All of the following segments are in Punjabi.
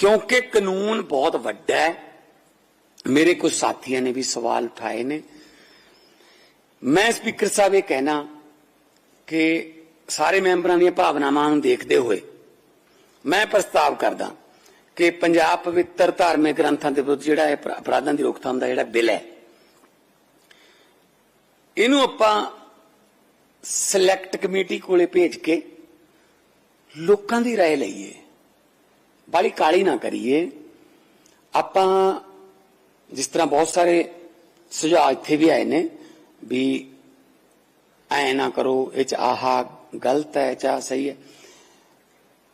ਕਿਉਂਕਿ ਕਾਨੂੰਨ ਬਹੁਤ ਵੱਡਾ ਹੈ ਮੇਰੇ ਕੁਝ ਸਾਥੀਆਂ ਨੇ ਵੀ ਸਵਾਲ ਉਠਾਏ ਨੇ ਮੈਂ ਸਪੀਕਰ ਸਾਹਿਬ ਇਹ ਕਹਿਣਾ ਕਿ ਸਾਰੇ ਮੈਂਬਰਾਂ ਦੀਆਂ ਭਾਵਨਾਵਾਂ ਨੂੰ ਦੇਖਦੇ ਹੋਏ ਮੈਂ ਪ੍ਰਸਤਾਵ ਕਰਦਾ ਕਿ ਪੰਜਾਬ ਪਵਿੱਤਰ ਧਾਰਮਿਕ ਗ੍ਰੰਥਾਂ ਦੇ ਵਿਰੁੱਧ ਜਿਹੜਾ ਇਹ ਅਪਰਾ- ਅਪਰਾਧਾਂ ਦੀ ਰੋਕਥਾਮ ਦਾ ਜਿਹੜਾ ਬਿੱਲ ਹੈ ਇਹਨੂੰ ਆਪਾਂ ਸਿਲੈਕਟ ਕਮੇਟੀ ਕੋਲੇ ਭੇਜ ਕੇ ਲੋਕਾਂ ਦੀ رائے ਲਈਏ ਬਾਲੀ ਕਾਲੀ ਨਾ ਕਰੀਏ। ਆਪਾਂ ਜਿਸ ਤਰ੍ਹਾਂ ਬਹੁਤ ਸਾਰੇ ਸੁਝਾਅ ਇੱਥੇ ਵੀ ਆਏ ਨੇ ਵੀ ਐ ਨਾ ਕਰੋ, ਇਹ ਚ ਆਹਾ ਗਲਤ ਹੈ ਚਾ ਸਹੀ ਹੈ।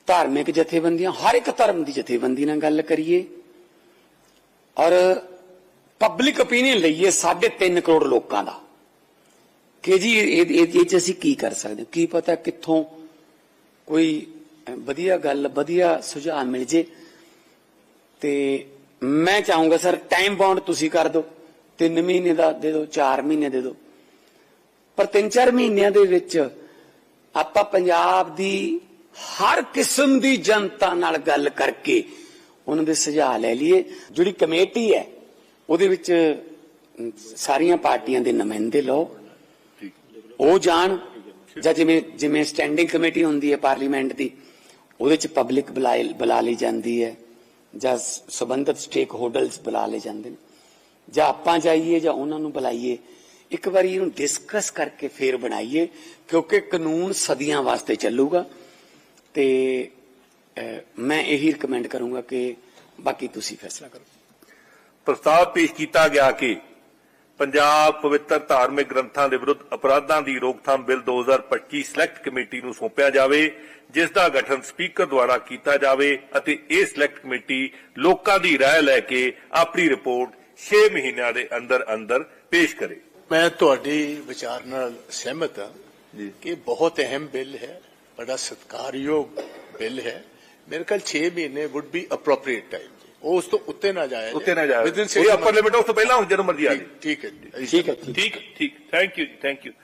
ਧਾਰਮਿਕ ਜਥੇਬੰਦੀਆਂ, ਹਰ ਇੱਕ ਧਰਮ ਦੀ ਜਥੇਬੰਦੀ ਨਾਲ ਗੱਲ ਕਰੀਏ। ਔਰ ਪਬਲਿਕ ਓਪੀਨੀਅਨ ਲਈਏ 3.5 ਕਰੋੜ ਲੋਕਾਂ ਦਾ। ਕਿ ਜੀ, ਇਹ ਇਹ ਚ ਅਸੀਂ ਕੀ ਕਰ ਸਕਦੇ ਕੀ ਪਤਾ ਕਿੱਥੋਂ ਕੋਈ ਵਧੀਆ ਗੱਲ, ਵਧੀਆ ਸੁਝਾਅ ਮਿਲ ਜੇ। ਤੇ ਮੈਂ ਚਾਹੂੰਗਾ, ਸਰ ਟਾਈਮ ਬਾਉਂਡ ਤੁਸੀਂ ਕਰ ਦਿਓ। 3 ਮਹੀਨੇ ਦਾ ਦੇ ਦਿਓ 4 ਮਹੀਨੇ ਦੇ ਦਿਓ। ਪਰ 3-4 ਮਹੀਨਿਆਂ ਦੇ ਵਿੱਚ ਆਪਾਂ ਪੰਜਾਬ ਦੀ ਹਰ ਕਿਸਮ ਦੀ ਜਨਤਾ ਨਾਲ ਗੱਲ ਕਰਕੇ ਉਹਨਾਂ ਦੇ ਸੁਝਾਅ ਲੈ ਲਈਏ। ਜਿਹੜੀ ਕਮੇਟੀ ਹੈ, ਉਹਦੇ ਵਿੱਚ ਸਾਰੀਆਂ ਪਾਰਟੀਆਂ ਦੇ ਨੁਮਾਇੰਦੇ ਲਓ। ਉਹ ਜਾਣ ਜਾਂ ਜਿਵੇਂ ਜਿਵੇਂ ਸਟੈਂਡਿੰਗ ਕਮੇਟੀ ਹੁੰਦੀ ਹੈ ਪਾਰਲੀਮੈਂਟ ਦੀ ਉਹਦੇ ਚ ਪਬਲਿਕ ਬੁਲਾ ਲਈ ਜਾਂਦੀ ਹੈ, ਜਾਂ ਸ- ਸੰਬੰਧਿਤ ਸਟੇਕ ਹੋਲਡਰਸ ਬੁਲਾ ਲਏ ਜਾਂਦੇ ਨੇ। ਜਾਂ ਆਪਾਂ ਜਾਈਏ ਜਾਂ ਉਹਨਾਂ ਨੂੰ ਬੁਲਾਈਏ, ਇੱਕ ਵਾਰੀ ਇਹਨੂੰ ਡਿਸਕਸ ਕਰਕੇ ਫੇਰ ਬਣਾਈਏ, ਕਿਉਂਕਿ ਕਾਨੂੰਨ ਸਦੀਆਂ ਵਾਸਤੇ ਚੱਲੂਗਾ। ਤੇ ਮੈਂ ਇਹੀ ਰეკਮੈਂਡ ਕਰੂੰਗਾ ਕਿ ਬਾਕੀ ਤੁਸੀਂ ਫੈਸਲਾ ਕਰੋ। ਪ੍ਰਸਤਾਵ ਪੇਸ਼ ਕੀਤਾ ਗਿਆ ਕਿ ਪੰਜਾਬ ਪਵਿੱਤਰ ਧਾਰਮਿਕ ਗ੍ਰੰਥਾਂ ਦੇ ਵਿਰੁੱਧ ਅਪਰਾਧਾਂ ਦੀ ਰੋਕਥਾਮ ਬਿੱਲ 2025 ਸਿਲੈਕਟ ਕਮੇਟੀ ਨੂੰ ਸੌਂਪਿਆ ਜਾਵੇ ਜਿਸ ਦਾ ਗਠਨ ਸਪੀਕਰ ਦੁਆਰਾ ਕੀਤਾ ਜਾਵੇ ਅਤੇ ਇਹ ਸਿਲੈਕਟ ਕਮੇਟੀ ਲੋਕਾਂ ਦੀ رائے ਲੈ ਕੇ ਆਪਣੀ ਰਿਪੋਰਟ 6 ਮਹੀਨਿਆਂ ਦੇ ਅੰਦਰ ਅੰਦਰ ਪੇਸ਼ ਕਰੇ ਮੈਂ ਤੁਹਾਡੀ ਵਿਚਾਰ ਨਾਲ ਸਹਿਮਤ ਹਾਂ ਜੀ। ਕਿ ਬਹੁਤ ਅਹਿਮ ਬਿੱਲ ਹੈ ਬੜਾ ਸਤਿਕਾਰਯੋਗ ਬਿੱਲ ਹੈ ਮੇਰੇ ਖਿਆਲ 6 ਮਹੀਨੇ ਊਡ ਬੀ ਅਪਰੋਪਰੀਏਟ ਟਾਈਮ ਉਹ ਉਸ ਤੋਂ ਉੱਤੇ ਨਾ ਜਾਇਆ ਉੱਤੇ ਨਾ ਕੋਈ ਅਪਰ months- ਲਿਮਿਟ ਉਸ ਤੋਂ ਪਹਿਲਾਂ ਜਦੋਂ ਮਰਜ਼ੀ ਆ ਠੀਕ- ਠੀਕ ਹੈ ਜੀ। ਠੀਕ ਹੈ ਠੀਕ ਠੀਕ। Thank you thank you